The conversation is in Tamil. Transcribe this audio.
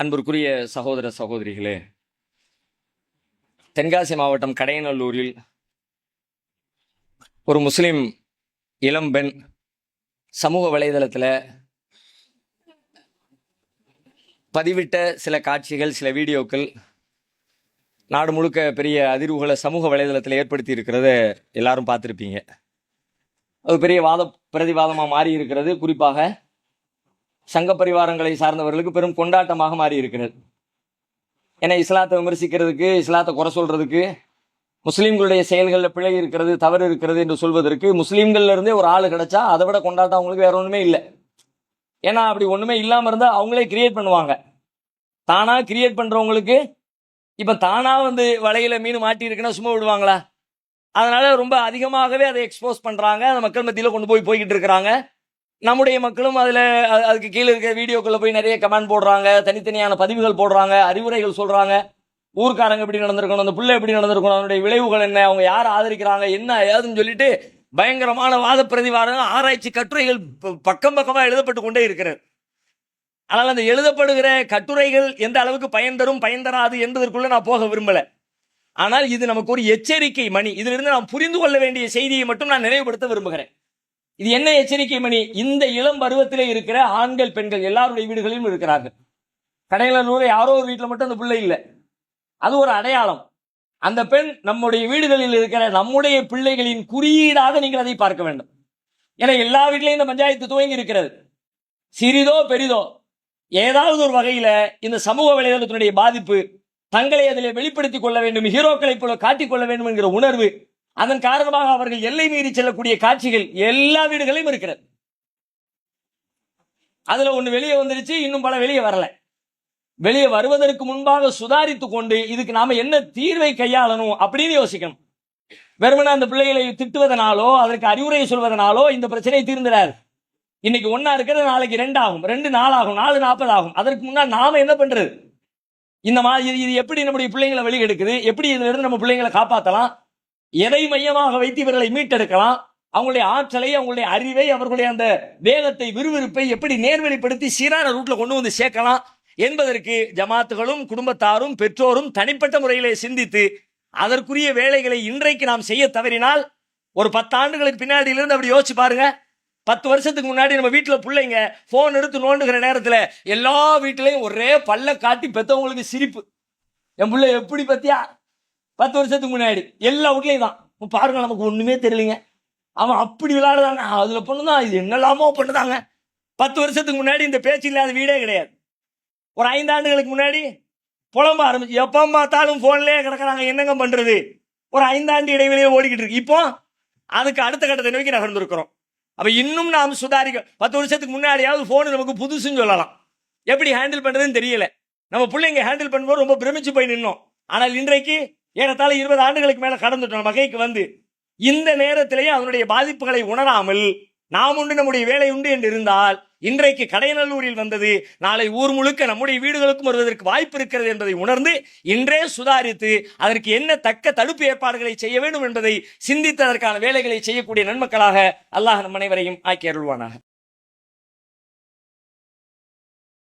அன்பிற்குரிய சகோதர சகோதரிகளே தென்காசி மாவட்டம் கடையநல்லூரில் ஒரு முஸ்லீம் இளம்பெண் சமூக வலைதளத்தில் பதிவிட்ட சில காட்சிகள் சில வீடியோக்கள் நாடு முழுக்க பெரிய அதிர்வுகளை சமூக வலைதளத்தில் ஏற்படுத்தி இருக்கிறத எல்லாரும் பார்த்துருப்பீங்க. அது பெரிய வாத பிரதிவாதமாக மாறி இருக்கிறது. குறிப்பாக சங்க பரிவாரங்களை சார்ந்தவர்களுக்கு பெரும் கொண்டாட்டமாக மாறி இருக்கிறது ஏன்னா இஸ்லாத்தை விமர்சிக்கிறதுக்கு இஸ்லாத்தை குறை சொல்றதுக்கு முஸ்லீம்களுடைய செயல்களில் பிழை இருக்கிறது தவறு இருக்கிறது என்று சொல்வதற்கு முஸ்லீம்கள்ல இருந்தே ஒரு ஆள் கிடைச்சா அதை விட கொண்டாட்டம் அவங்களுக்கு வேற ஒன்றுமே இல்லை. ஏன்னா அப்படி ஒன்றுமே இல்லாமல் இருந்தால் அவங்களே கிரியேட் பண்ணுவாங்க. தானாக கிரியேட் பண்ணுறவங்களுக்கு இப்போ தானாக வந்து வலையில் மீன் மாட்டி இருக்குன்னா சும்மா விடுவாங்களா? அதனால ரொம்ப அதிகமாகவே அதை எக்ஸ்போஸ் பண்ணுறாங்க அதை மக்கள் மத்தியில் கொண்டு போய் போய்கிட்டு இருக்கிறாங்க. நம்முடைய மக்களும் அதில் அதுக்கு கீழே இருக்க வீடியோக்களில் போய் நிறைய கமெண்ட் போடுறாங்க தனித்தனியான பதிவுகள் போடுறாங்க அறிவுரைகள் சொல்கிறாங்க ஊர்க்காரங்க எப்படி நடந்திருக்கணும் அந்த பிள்ளை எப்படி நடந்திருக்கணும் அதனுடைய விளைவுகள் என்ன அவங்க யார் ஆதரிக்கிறாங்க என்ன ஏதுன்னு சொல்லிட்டு பயங்கரமான வாத பிரதிவாதம் ஆராய்ச்சி கட்டுரைகள் பக்கம் பக்கமாக எழுதப்பட்டு கொண்டே இருக்கிறது. ஆனால் அந்த எழுதப்படுகிற கட்டுரைகள் எந்த அளவுக்கு பயன் தரும் பயன் தராது என்பதற்குள்ளே நான் போக விரும்பலை. ஆனால் இது நமக்கு ஒரு எச்சரிக்கை மணி. இதிலிருந்து நாம் புரிந்து கொள்ள வேண்டிய செய்தியை மட்டும் நான் நினைவுபடுத்த விரும்புகிறேன். இது என்ன எச்சரிக்கை மணி? இந்த இளம் பருவத்திலே இருக்கிற ஆண்கள் பெண்கள் எல்லாருடைய வீடுகளிலும் இருக்கிறார்கள். கடையிலூர் யாரோ ஒரு வீட்டில் மட்டும் அந்த பிள்ளை இல்லை. அது ஒரு அடையாளம். அந்த பெண் நம்முடைய வீடுகளில் இருக்கிற நம்முடைய பிள்ளைகளின் குறியீடாக நீங்கள் அதை பார்க்க வேண்டும். ஏன்னா எல்லா வீட்லயும் இந்த பஞ்சாயத்து துவங்கி இருக்கிறது. சிறிதோ பெரிதோ ஏதாவது ஒரு வகையில இந்த சமூக வலைதளத்தினுடைய பாதிப்பு தங்களை அதில் வெளிப்படுத்திக் கொள்ள வேண்டும் ஹீரோக்களை போல காட்டிக்கொள்ள வேண்டும் என்கிற உணர்வு அதன் காரணமாக அவர்கள் எல்லை மீறி செல்லக்கூடிய காட்சிகள் எல்லா வீடுகளிலும் இருக்கிறது. அதுல ஒன்று வெளியே வந்துருச்சு இன்னும் பல வெளியே வரல. வெளியே வருவதற்கு முன்பாக சுதாரித்து கொண்டு இதுக்கு நாம என்ன தீர்வை கையாளணும் அப்படின்னு யோசிக்கணும். வெறுமனே அந்த பிள்ளைகளை திட்டுவதனாலோ அதற்கு அறிவுரை சொல்வதனாலோ இந்த பிரச்சனை தீர்ந்துடாது இன்னைக்கு ஒன்னா இருக்கிறது நாளைக்கு ரெண்டு ஆகும் ரெண்டு நாள் ஆகும் நாலு நாற்பது ஆகும் அதற்கு முன்னால் நாம என்ன பண்றது? இந்த மாதிரி இது- இது எப்படி நம்முடைய பிள்ளைங்களை வெளியெடுக்குது எப்படி இதுல இருந்து நம்ம பிள்ளைங்களை காப்பாற்றலாம் எதை மையமாக வைத்து இவர்களை மீட்டெடுக்கலாம்? அவங்களுடைய ஆற்றலை அவங்களுடைய அறிவை அவர்களுடைய அந்த வேகத்தை விறுவிறுப்பை எப்படி நேர்வழிப்படுத்தி சீரான ரூட்ல கொண்டு வந்து சேர்க்கலாம் என்பதற்கு ஜமாத்துகளும் குடும்பத்தாரும் பெற்றோரும் தனிப்பட்ட முறையிலே சிந்தித்து அதற்குரிய வேலைகளை இன்றைக்கு நாம் செய்ய தவறினால் ஒரு பத்து ஆண்டுகளுக்கு பின்னாடியிலிருந்து அப்படி யோசிச்சு பாருங்க. பத்து வருஷத்துக்கு முன்னாடி நம்ம வீட்டில் பிள்ளைங்க ஃபோன் எடுத்து நோண்டுகிற நேரத்தில் எல்லா வீட்டிலையும் ஒரே பல்ல காட்டி பெற்றவங்களுக்கு சிரிப்பு. என் பிள்ளை எப்படி பத்தியா? பத்து வருஷத்துக்கு முன்னாடி. எல்லா வீட்லையும் தான் இப்ப பாருங்க நமக்கு ஒன்றுமே தெரியலைங்க. அவன் அப்படி விளையாடுதாங்க அதில் பண்ணுதான் இது என்னெல்லாமோ பண்ணுதாங்க. பத்து வருஷத்துக்கு முன்னாடி இந்த பேச்சு இல்லாத வீடே கிடையாது. ஒரு ஐந்தாண்டுகளுக்கு முன்னாடி புலம்ப ஆரம்பிச்சு எப்போ பார்த்தாலும் ஃபோன்லேயே கிடக்குறாங்க என்னங்க பண்ணுறது ஒரு ஐந்தாண்டு இடைவெளியே ஓடிக்கிட்டு இருக்கு. இப்போ அதுக்கு அடுத்த கட்டத்தை நோக்கி நகர்ந்துருக்கிறோம். அப்போ இன்னும் நாம் சுதாரிக்க பத்து வருஷத்துக்கு முன்னாடியாவது ஃபோனு நமக்கு புதுசுன்னு சொல்லலாம். எப்படி ஹேண்டில் பண்ணுறதுன்னு தெரியல. நம்ம பிள்ளைங்க ஹேண்டில் பண்ணும்போது ரொம்ப பிரமிச்சு போய் நின்னோம். ஆனால் இன்றைக்கு ஏறத்தாழ இருபது ஆண்டுகளுக்கு மேலே கடந்துட்டோம். மகைக்கு வந்து இந்த நேரத்திலேயே அதனுடைய பாதிப்புகளை உணராமல் நாம் உண்டு நம்முடைய வேலை உண்டு என்று இருந்தால் இன்றைக்கு கடைநல்லூரில் வந்தது நாளை ஊர் முழுக்க நம்முடைய வீடுகளுக்கும் வருவதற்கு வாய்ப்பு இருக்கிறது என்பதை உணர்ந்து இன்றே சுதாரித்து அதற்கு என்ன தக்க தடுப்பு ஏற்பாடுகளை செய்ய வேண்டும் என்பதை சிந்தித்ததற்கான வேலைகளை செய்யக்கூடிய நன்மக்களாக அல்லாஹ் நம் அனைவரையும் ஆக்கி அருள்வானாக.